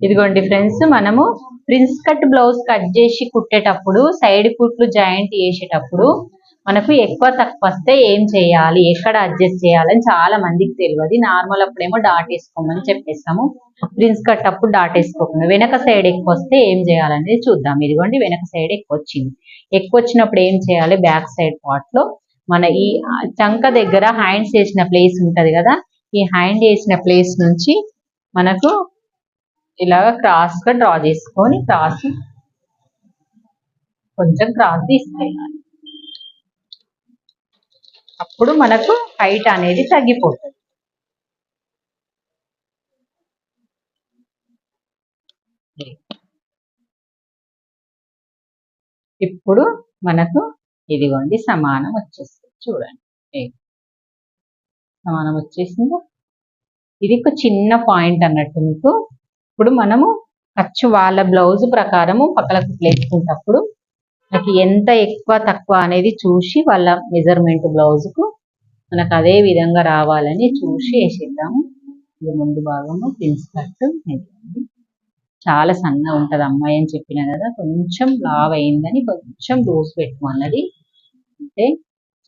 ఇదిగోండి ఫ్రెండ్స్ మనము prince cut blouse cut చేసి కుట్టేటప్పుడు సైడ్ కుట్లు జాయింట్ చేసేటప్పుడు మనకు ఎక్కువ తక్కువ వస్తే ఏం చేయాలి ఎక్కడ అడ్జస్ట్ చేయాలని చాలా మందికి తెలియదు. నార్మల్ అప్పుడేమో డాట్ వేసుకోమని చెప్పేస్తాము. ప్రిన్స్ కట్ అప్పుడు డాట్ వేసుకోకుండా. వెనక సైడ్ ఎక్కువ వస్తే ఏం చేయాలనేది చూద్దాం. ఇదిగోండి వెనక సైడ్ ఎక్కువ వచ్చింది. ఎక్కువ వచ్చినప్పుడు ఏం చేయాలి బ్యాక్ సైడ్ పార్ట్లో మన ఈ చంక దగ్గర హ్యాండ్స్ వేసిన ప్లేస్ ఉంటది కదా ఈ హ్యాండ్ వేసిన ప్లేస్ నుంచి మనకు ఇలాగ క్రాస్గా డ్రా చేసుకొని క్రాస్ కొంచెం క్రాస్ తీసుకెళ్ళాలి. అప్పుడు మనకు హైట్ అనేది తగ్గిపోతుంది. ఇప్పుడు మనకు ఇదిగోండి సమానం వచ్చేస్తుంది చూడండి. సమానం వచ్చేసింది? ఇది ఒక చిన్న పాయింట్ అన్నట్టు మీకు ఇప్పుడు మనము ఖర్చు వాళ్ళ బ్లౌజ్ ప్రకారము పక్కల కుట్లేసుకునేటప్పుడు మనకి ఎంత ఎక్కువ తక్కువ అనేది చూసి వాళ్ళ మెజర్మెంట్ బ్లౌజ్కు మనకు అదే విధంగా రావాలని చూసి వేసేద్దాము ఇది ముందు భాగము ప్రిన్స్ కట్ ఇదిగోండి. చాలా సన్నగా ఉంటది అమ్మాయి అని చెప్పిన కదా కొంచెం లావ్ అయిందని కొంచెం లూజ్ పెట్టుకున్నది అంటే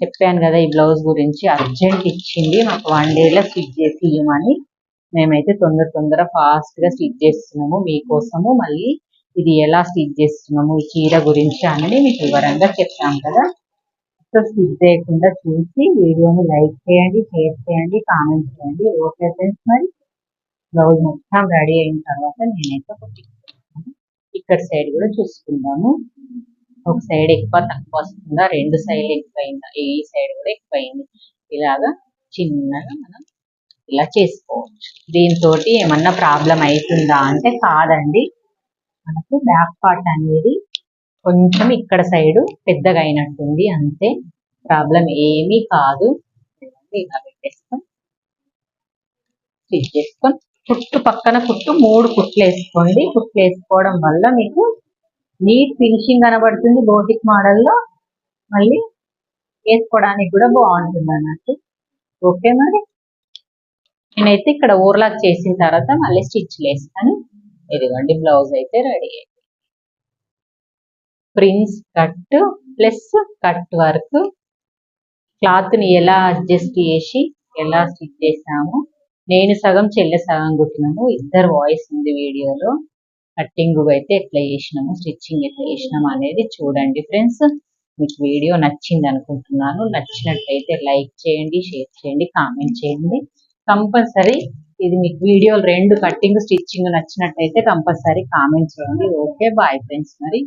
చెప్పాను కదా ఈ బ్లౌజ్ గురించి అర్జెంట్ ఇచ్చింది. మాకు వన్ డేలో స్టిచ్ చేసి ఇవ్వమని మేమైతే తొందర తొందర ఫాస్ట్గా స్టిచ్ చేస్తున్నాము. మీకోసము మళ్ళీ ఇది ఎలా స్టిచ్ చేస్తున్నాము ఈ చీర గురించి అనేది మీకు వివరంగా చెప్తాం కదా. సో స్టిచ్ చేయకుండా చూసి వీడియోని లైక్ చేయండి షేర్ చేయండి కామెంట్ చేయండి. ఓకే ఫ్రెండ్స్ మరి బ్లౌజ్ మొత్తం రెడీ అయిన తర్వాత నేనైతే ఇక్కడ సైడ్ కూడా చూసుకుందాము. ఒక సైడ్ ఎక్కువ తక్కువ వస్తుందా రెండు సైడ్లు ఎక్కువైందా? ఈ సైడ్ కూడా ఎక్కువైంది. ఇలాగా చిన్నగా మనం ఇలా చేసుకోవచ్చు. దీంతో ఏమన్నా ప్రాబ్లం అవుతుందా అంటే కాదండి. మనకు బ్యాక్ పార్ట్ అనేది కొంచెం ఇక్కడ సైడ్ పెద్దగా అయినట్టుంది. అంతే. ప్రాబ్లం ఏమీ కాదు. ఇలా పెట్టేసుకొని స్టిచ్ చేసుకొని కుట్టు పక్కన కుట్టు మూడు కుట్లు వేసుకోండి. కుట్లు వేసుకోవడం వల్ల మీకు నీట్ ఫినిషింగ్ కనబడుతుంది బోటిక్ మోడల్లో. మళ్ళీ వేసుకోవడానికి కూడా బాగుంటుంది అన్నట్టు. ఓకే మరి? నేనైతే ఇక్కడ ఊర్లాక్ చేసిన తర్వాత మళ్ళీ స్టిచ్ వేస్తాను ఇదిగోండి బ్లౌజ్ అయితే రెడీ అయింది. Prince cut plus cut work. క్లాత్ని ఎలా అడ్జస్ట్ చేసి ఎలా స్టిచ్ చేసాము. నేను సగం చెల్లె సగం కుట్టినాము. ఇద్దరు వాయిస్ ఉంది వీడియోలో. కట్టింగ్ అయితే ఎట్లా చేసినాము స్టిచ్చింగ్ ఎట్లా చేసినాము అనేది చూడండి ఫ్రెండ్స్. మీకు వీడియో నచ్చింది అనుకుంటున్నాను. నచ్చినట్లయితే లైక్ చేయండి షేర్ చేయండి కామెంట్ చేయండి. కంపల్సరీ ఇది మీకు వీడియోలు రెండు కట్టింగ్ స్టిచ్చింగ్ నచ్చినట్టయితే కంపల్సరీ కామెంట్ చేయండి ఓకే బాయ్ ఫ్రెండ్స్ మరి.